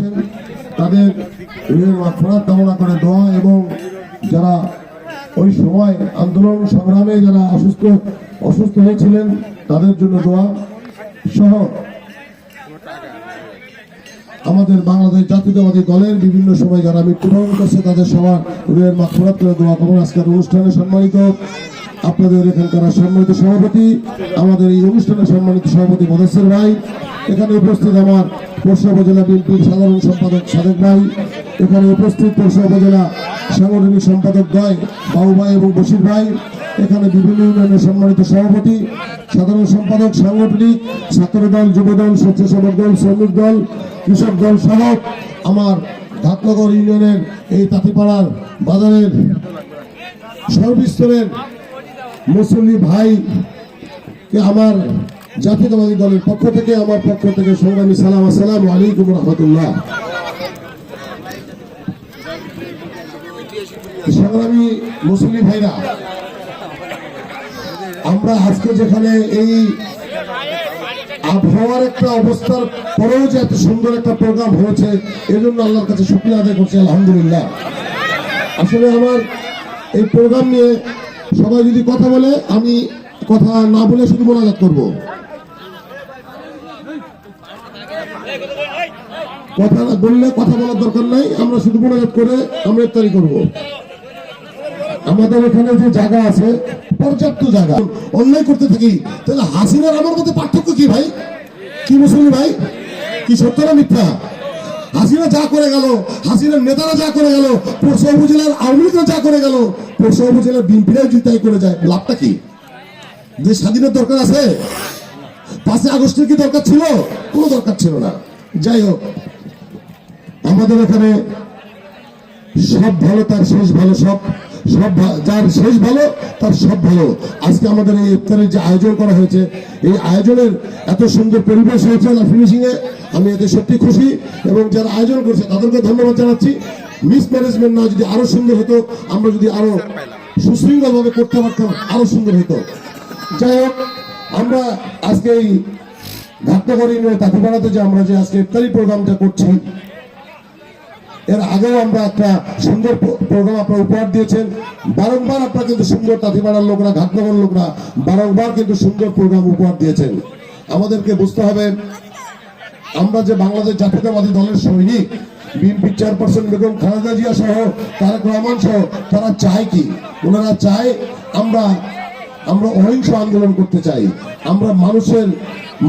করছেন তাদের মাগফিরাত কামনা করে দোয়া এবং যারা ওই সময় আন্দোলন সংগ্রামে যারা অসুস্থ অসুস্থ হয়েছিলেন, তাদের জন্য দোয়া সহ আমাদের বাংলাদেশ জাতীয়তাবাদী দলের বিভিন্ন সময় যারা মৃত্যুবরণ করছে, তাদের সবার মাগফিরাত করে দোয়া করুন। আজকের অনুষ্ঠানে সম্মানিত আপনাদের এখানকার সম্মানিত সভাপতি, আমাদের এই অনুষ্ঠানে সম্মানিত সভাপতি মদস্যর ভাই এখানে উপস্থিত আমার পরশা উপজেলা বিএনপির সাধারণ সম্পাদক সাদেক ভাই, এখানে উপস্থিত পরশা উপজেলা সাংগঠনিক সম্পাদক দয় বাবু ভাই এবং বশির ভাই, এখানে বিভিন্ন ইউনিয়নের সম্মানিত সভাপতি, সাধারণ সম্পাদক, সাংগঠনিক ছাত্র দল যুব দল স্বেচ্ছাসেবক দল, শ্রমিক দল, কৃষক দল সহ আমার ঘাটনগর ইউনিয়নের এই তাঁতিপাড়ার বাজারের সর্বস্তরের মুসল্লি ভাই কে আমার জাতীয়তাবাদী দলের পক্ষ থেকে, আমার পক্ষ থেকে সংগ্রামী সালাম, আসসালাম আলাইকুম রহমতুল্লাহ। সংগ্রামী মুসলিম ভাইরা, আমরা আজকে যেখানে এই আবহাওয়ার একটা অবস্থার পরেও যে এত সুন্দর একটা প্রোগ্রাম হয়েছে, এজন্য আল্লাহর কাছে শুক্রিয়া আদায় করছি, আলহামদুলিল্লাহ। আসলে আমার এই প্রোগ্রাম নিয়ে সবাই যদি কথা বলে, আমি কথা না বলে শুধু মোনাজাত করব। কথা বললে কথা বলার দরকার নাই, আমরা শুধু মোনাজাত করে আমরা ইফতারি করব। আমাদের এখানে যে জায়গা আছে, পর্যাপ্ত জায়গা। অন্যায় করতে থাকি, তাহলে হাসিনার আমার মধ্যে পার্থক্য কি ভাই? কি মুসলিম ভাই? কি সত্য না মিথ্যা? হাসিনা যা করে গেল, হাসিনার নেতারা যা করে গেল, পরশু উপজেলার আওয়ামী লীগরা যা করে গেল, পরশু উপজেলার বিএনপিরাও যদি তাই করে যায়। লাভটা কি? যে স্বাধীনের দরকার আছে? পাঁচই আগস্টের কি দরকার ছিল? কোনো দরকার ছিল না। যাই হোক আমাদের এখানে সব ভালো, তার শেষ ভালো, সব সব যার শেষ ভালো, তার সব ভালো। আজকে আমাদের এই ইফতারের যে আয়োজন করা হয়েছে, এই আয়োজনের এত সুন্দর পরিবেশ হয়েছে না ফিনিশিং এ। আমি এতে সত্যি খুশি এবং যারা আয়োজন করছে, তাদেরকে ধন্যবাদ জানাচ্ছি। মিস ম্যানেজমেন্ট না যদি আরও সুন্দর হতো, আমরা যদি আরও সুশৃঙ্খল ভাবে করতে পারতাম, আরও সুন্দর হতো। যাই হোক, আমরা আজকে এই ঘাটনগর ইউনিয়ন তাঁতিপাড়াতে যে আমরা যে আজকে ইফতারি প্রোগ্রামটা করছি এর আগেও আমরা একটা সুন্দর প্রোগ্রাম আপনারা উপহার দিয়েছেন। বারংবার আপনারা কিন্তু সুন্দর তাঁতিপাড়ার লোকরা, ঘাটনগর লোকরা বারংবার কিন্তু সুন্দর প্রোগ্রাম উপহার দিয়েছেন। আমাদেরকে বুঝতে হবে, আমরা যে বাংলাদেশ জাতীয়তাবাদী দলের সৈনিক, বিএনপি চেয়ারপারসন বেগম খালেদা জিয়া সহ তারেক রহমান সহ, তারা চায় কি? ওনারা চায় আমরা আমরা অহিংস আন্দোলন করতে চাই। আমরা মানুষের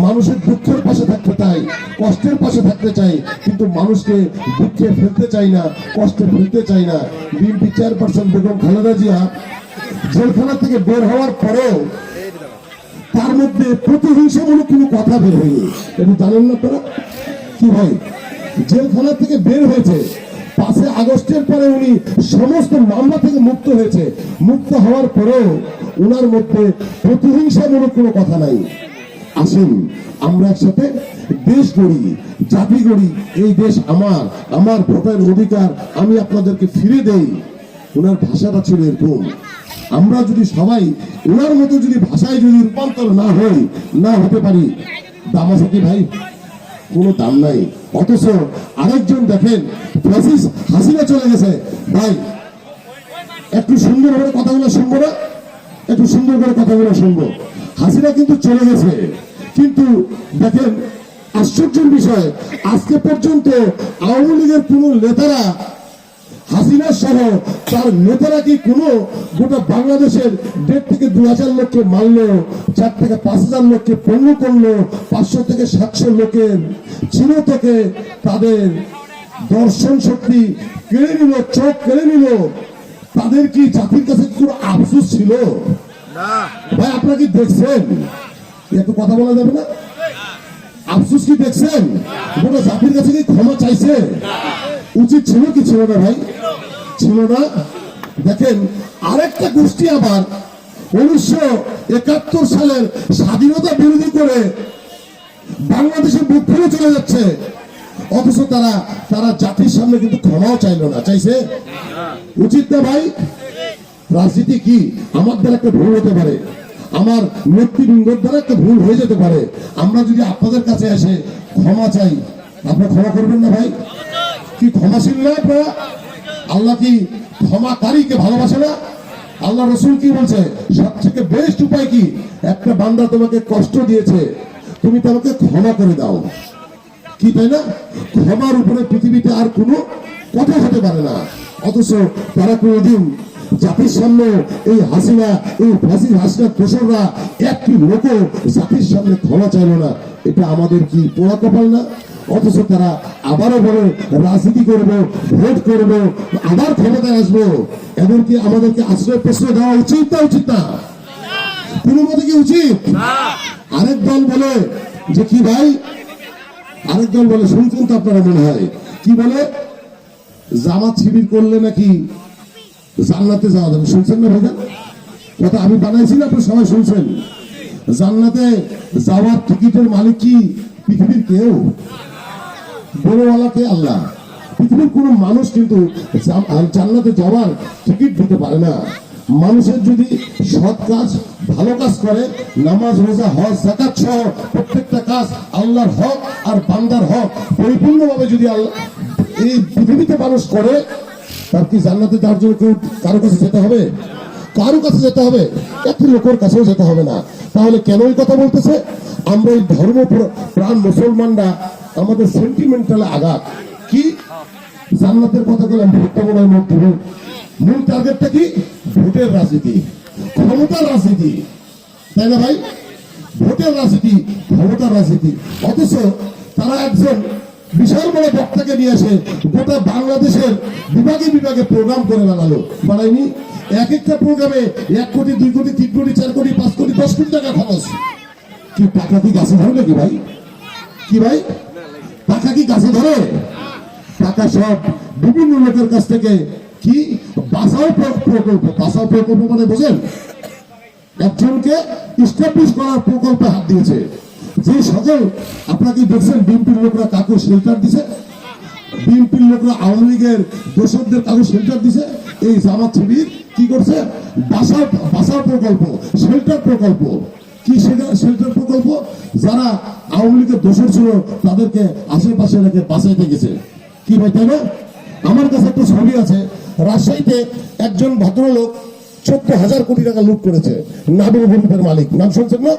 মানুষের দুঃখের পাশে থাকতে চাই, কষ্টের পাশে থাকতে চাই, কিন্তু মানুষকে দুঃখে ফেলতে চাই না, কষ্টে ফেলতে চাই না। বিএনপি চেয়ারপারসন বেগম খালেদা জিয়া জেলখানা থেকে বের হওয়ার পরেও তার মধ্যে প্রতিহিংসামূলক কোনো কথা বের হয়নি। এটা জানেন না আপনারা? কি হয় জেলখানা থেকে বের হয়েছে। পাঁচে আগস্টের পরে উনি সমস্ত মামলা থেকে মুক্ত হয়েছে। মুক্ত হওয়ার পরেও ওনার মধ্যে প্রতিহিংসামূলক কোনো কথা নাই। আসুন, আমরা একসাথে দেশ গড়ি, জাতি গড়ি, এই দেশ আমার আমার ভোটের অধিকার আমি আপনাদেরকে ফিরে দেই। ওনার ভাষাটা ছিল এরকম। আমরা যদি সবাই ওনার মতো যদি ভাষায় যদি রূপান্তর না হই, না হতে পারি। দামাসাকি ভাই কোনো দাম নাই। অথচ আরেকজন দেখেন ফ্রাসিস হাসিনা চলে গেছে। ভাই, একটু সুন্দর করে কথাগুলো শুনব না? একটু সুন্দর করে কথাগুলো শুনব। হাসিনা কিন্তু চলে গেছে। কিন্তু দেখেন, আশ্চর্যের বিষয়, আজকে পর্যন্ত আওয়ামী লীগের কোন নেতারা হাসিনা সহ তার নেতারা কি কোনো গোটা বাংলাদেশের দেড় থেকে দু হাজার লোককে মারলো চার থেকে পাঁচ হাজার লোককে পঙ্গু করল পাঁচশো থেকে সাতশো লোকের ছিল থেকে তাদের দর্শন শক্তি কেড়ে নিল চোখ কেড়ে নিল তাদের কি জাতির কাছে কোনো আফসোস ছিল? ভাই আপনারা কি দেখছেন? এত কথা বলা যাবে না? আফসোস কি দেখছেন? গোটা জাতির কাছে কি ক্ষমা চাইছে? উচিত ছিল কি ছিল না ভাই? ছিল না। দেখেন, আরেকটা গোষ্ঠী আবার উনিশশো একাত্তর সালের স্বাধীনতা বিরোধী করে বাংলাদেশের বুক ফেলে চলে যাচ্ছে। অথচ তারা তারা জাতির সামনে কিন্তু ক্ষমাও চাইলো না। চাইছে? উচিত না ভাই? রাজনীতি কি? আমার দ্বারা একটা ভুল হতে পারে। আমার নেতৃবৃন্দর দ্বারা একটা ভুল হয়ে যেতে পারে। আমরা যদি আপনাদের কাছে এসে ক্ষমা চাই, আপনারা ক্ষমা করবেন না ভাই? কি ক্ষমাশীল না আপনারা? আল্লাহ কি ক্ষমাকারীকে ভালোবাসে না? আল্লাহ রসুল কি বলছে? সব থেকে বেস্ট উপায় কি? একটা বান্দা তোমাকে কষ্ট দিয়েছে, তুমি তাকে ক্ষমা করে দাও। কি তাই না? ক্ষমার উপরে পৃথিবীতে আর কোনো কথা হতে পারে না। অথচ তারা কোনোদিন জাতির সামনে এই হাসিনা, এই ফাঁসির হাসিনা দোসররা একটি লোক জাতির সামনে ক্ষমা চাইল না। এটা আমাদের কি পোড়া কপাল না? অথচ তারা আবারও বলে রাজনীতি করব ভোট করব আবার ক্ষমতায় আসব। এমনকি আমাদেরকে আশ্রয় প্রশ্রয় দেওয়া উচিত না উচিত না? কোনো কি উচিত? আরেক দল বলে যে কি ভাই? আরেক দল বলে শুনছেন তো আপনারা মনে হয়? কি বলে? জামাত শিবির করলে নাকি জান্নাতে যাওয়া যাবে? শুনছেন না ভাইজান? কথা আমি বানাইছি না আপনি সবাই শুনছেন। জান্নাতে যাওয়ার টিকিটের মালিক কি পৃথিবীর কেউ? বড়ওয়ালাকে আল্লাহ। পৃথিবীর মানুষ কিন্তু জান্নাতে যাওয়ার টিকিট দিতে পারে না। মানুষের যদি সৎ কাজ, ভালো কাজ করে, নামাজ, রোজা, হজ জাকাত সহ প্রত্যেকটা কাজ আল্লাহর হক আর বান্দার হক পরিপূর্ণভাবে যদি আল্লাহ এই পৃথিবীতে মানুষ করে, তার কি জান্নাতে যাওয়ার জন্য কেউ কারও কাছে যেতে হবে? কারও কাছে যেতে হবে? একটি লোকের কাছেও যেতে হবে না। তাহলে কেন কথা বলতেছে? আমরা এই ধর্ম প্রাণ মুসলমানরা আমাদের সেন্টিমেন্টাল আঘাত। কি? জান্নাতের কথা বলে ভোটটা মনে হয় মূল টার্গেটটা কি? ভোটের রাজনীতি। ক্ষমতার রাজনীতি। তাই না ভাই? ভোটের রাজনীতি, ক্ষমতার রাজনীতি। অথচ তারা একজন বিশাল বড় বক্তাকে নিয়ে আসে গোটা বাংলাদেশের বিভাগে বিভাগে প্রোগ্রাম করে বানালো। বানায়নি? এক একটা প্রোগ্রামে এক কোটি, দুই কোটি, তিন কোটি, চার কোটি, পাঁচ কোটি, দশ কোটি টাকা খরচ। কি টাকা কি গাছে ধরে নাকি ভাই? কি ভাই? টাকা কি গাছে ধরে? টাকা সব বিভিন্ন লোকের কাছ থেকে কি? বাসাও প্রকল্প। বাসাও প্রকল্প মানে বোঝেন, একজনকে স্টাবলিশ করার প্রকল্পে হাত দিয়েছে। যে সকল আপনাকে দেখছেন, বিএনপির লোকরা কাকু শেল্টার দিছে, বিএনপির লোকরা আওয়ামী লীগের দোষকদের কাকু শেল্টার দিছে এই জামাত শিবির কি করছে? বাসা বাসা প্রকল্প শেল্টার প্রকল্প। কি শেল্টার প্রকল্প? যারা আওয়ামী লীগের দোষর ছিল, তাদেরকে আশেপাশে রেখে বাঁচাইতে গেছে। কি ভাই তাই না আমার কাছে একটা ছবি আছে। রাজশাহীতে একজন ভদ্রলোক চোদ্দ হাজার কোটি টাকা লুট করেছে। নাবিল গ্রুপের মালিক। নাম শুনছেন না?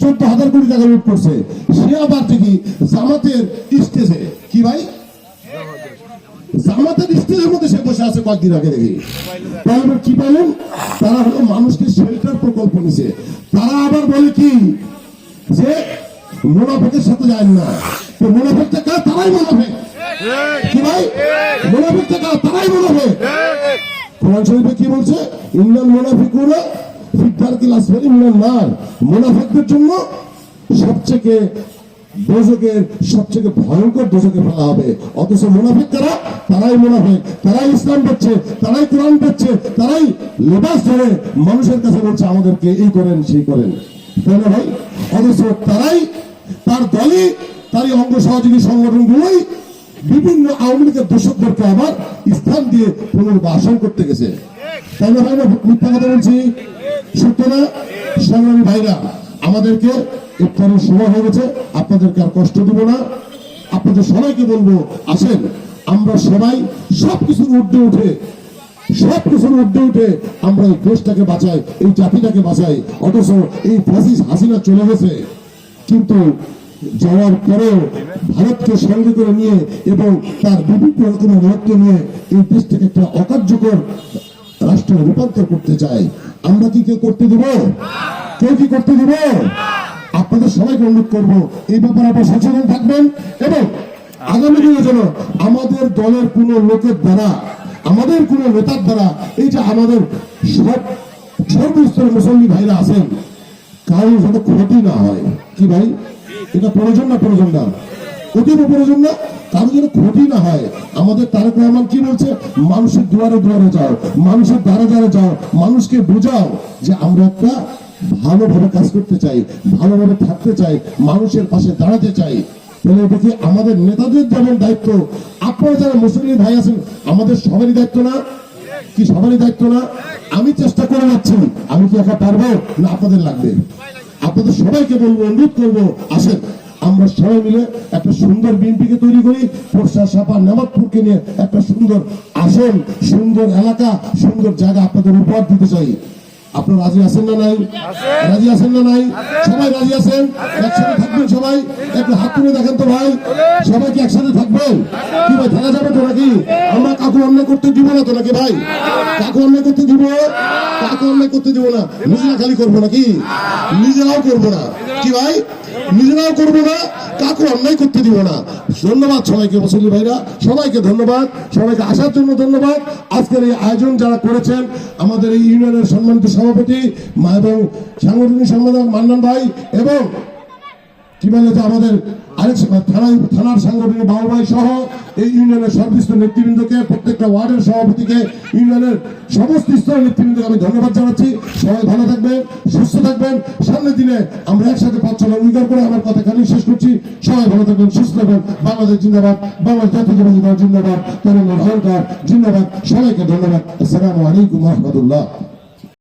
চোদ্দ হাজার কোটি টাকা লুট করছে। সে আবার ঠিকই জামাতের স্টেজে। কি ভাই? জামাতের স্টেজের মধ্যে সে বসে আছে কয়েকদিন আগে দেখি। তাহলে কি পাইলেন তারা হলো মানুষকে শেল্টার প্রকল্প নিছে। তারা আবার বলে কি? যে মুনাফেকের সাথে যায় না। তো মুনাফেকটা কার? তারাই মুনাফেক। কি ভাই? মুনাফেকটা কার? তারাই মুনাফেক। কোরআন শরীফে কি বলছে? ইন্নাল মুনাফিকুনা ফিদ্দার কিলাস ফেরি মিনাল নার। জন্য সবথেকে দোজকের সবথেকে ভয়ঙ্কর দোজকে ফেলা হবে। অথচ মুনাফিক কারা তারাই মুনাফিক, তারাই ইসলাম করছে, তারাই কোরআন করছে তারাই লেবাস ধরে মানুষের কাছে বলছে, আমাদেরকে এই করেন, সেই করেন। তাই না ভাই? অথচ তারাই, তার দলই, তারই অঙ্গ সহযোগী সংগঠনগুলোই বিভিন্ন আওয়ামী লীগের দোষকদেরকে আবার স্থান দিয়ে পুনর্বাসন করতে গেছে। তাই না ভাই? মিথ্যা কথা বলছি? সত্য না? সংগ্রামী ভাইরা। আমাদেরকে ইফতারের সময় হয়ে গেছে, আপনাদেরকে আর কষ্ট দিব না। আপনাদের সবাইকে বলব, আসেন, আমরা সবাই সব কিছুর ঊর্ধ্বে উঠে সব কিছুর ঊর্ধ্বে উঠে আমরা এই দেশটাকে বাঁচাই, এই জাতিটাকে বাঁচাই। অথচ এই ফাঁসিস হাসিনা চলে গেছে। কিন্তু যাওয়ার পরেও ভারতকে সঙ্গে করে নিয়ে এবং তার বিভিন্ন রকমের রক্ত নিয়ে এই দেশটাকে একটা অকার্যকর রাষ্ট্রে রূপান্তর করতে চাই। আমরা কি কেউ করতে দেব? কেউ কি করতে দেব? আপনাদের সবাইকে অনুরোধ করব, এই ব্যাপারে আপনারা সচেতন থাকবেন এবং আগামী দিনে যেন আমাদের দলের কোনো লোকের দ্বারা, আমাদের কোনো নেতার দ্বারা, এই যে আমাদের সব সর্বস্তরের মুসল্লি ভাইরা আছেন, কারোর যাতে ক্ষতি না হয়। কি ভাই? এটা প্রয়োজন না প্রয়োজন না? অতীব প্রয়োজন না? কারও যেন ক্ষতি না হয়। আমাদের তারেক রহমান কি বলছে? মানুষের দুয়ারে দুয়ারে যাও, মানুষের দ্বারে দ্বারে যাও, মানুষকে বোঝাও যে আমরা একটা ভালোভাবে কাজ করতে চাই, ভালোভাবে থাকতে চাই, মানুষের পাশে দাঁড়াতে চাই। তাহলে এটা কি আমাদের নেতাদের যেমন দায়িত্ব? আপনারা যারা মুসলিম ভাই আছেন, আমাদের সবারই দায়িত্ব না? কি সবারই দায়িত্ব না? আমি চেষ্টা করে যাচ্ছি। আমি কি একা পারব? না, আপনাদের লাগবে। আপনাদের সবাইকে বলব, অনুরোধ করব, আসেন। আমরা সবাই মিলে একটা সুন্দর বিএনপিকে তৈরি করি ফোরসা সাপা নেমাতপুরকে নিয়ে একটা সুন্দর আসন, সুন্দর এলাকা, সুন্দর জায়গা আপনাদের উপহার দিতে চাই। রাজি আছেন না নাই? রাজি আছেন না নাই? সবাই রাজি আছেন? একসাথে থাকবেন সবাই? একটু হাত তুলে দেখেন তো ভাই। সবাই কি একসাথে থাকবেন কি ভাই, থাকা যাবে তো নাকি? আমরা কাকু অন্যায় করতে দিব না তো নাকি ভাই? কাকু অন্যায় করতে দিব? কাকু অন্যায় করতে দিব না। নিজেরা খালি করব নাকি? নিজেরাও করব না। কি ভাই? নিজেরাও করব না কাকু অন্যায় করতে দিব না। ধন্যবাদ সবাইকে, মুসল্লি ভাইরা। সবাইকে ধন্যবাদ। সবাইকে আসার জন্য ধন্যবাদ। আজকের এই আয়োজন যারা করেছেন, আমাদের এই ইউনিয়নের সম্মানিত সভাপতি এবং সাংগঠনিক সম্পাদক মান্নান ভাই এবং কি বলে যে আমাদের থানার সাংগঠনিক বাবু ভাই সহ এই ইউনিয়নের সর্বস্তর নেতৃবৃন্দকে, প্রত্যেকটা ওয়ার্ডের সভাপতিকে, ইউনিয়নের সমস্ত স্তরের নেতৃবৃন্দকে আমি ধন্যবাদ জানাচ্ছি। সবাই ভালো থাকবেন, সুস্থ থাকবেন। সামনের দিনে আমরা একসাথে পথ চলা অঙ্গীকার করে আমার কথা খালি শেষ করছি। সবাই ভালো থাকবেন, সুস্থ থাকবেন। বাংলাদেশ জিন্দাবাদ, বাংলাদেশ জাতীয় জিন্দাবাদ। তরুণ জিন্দাবাদ। সবাইকে ধন্যবাদ। আসসালামু আলাইকুম রহমতুল্লাহ।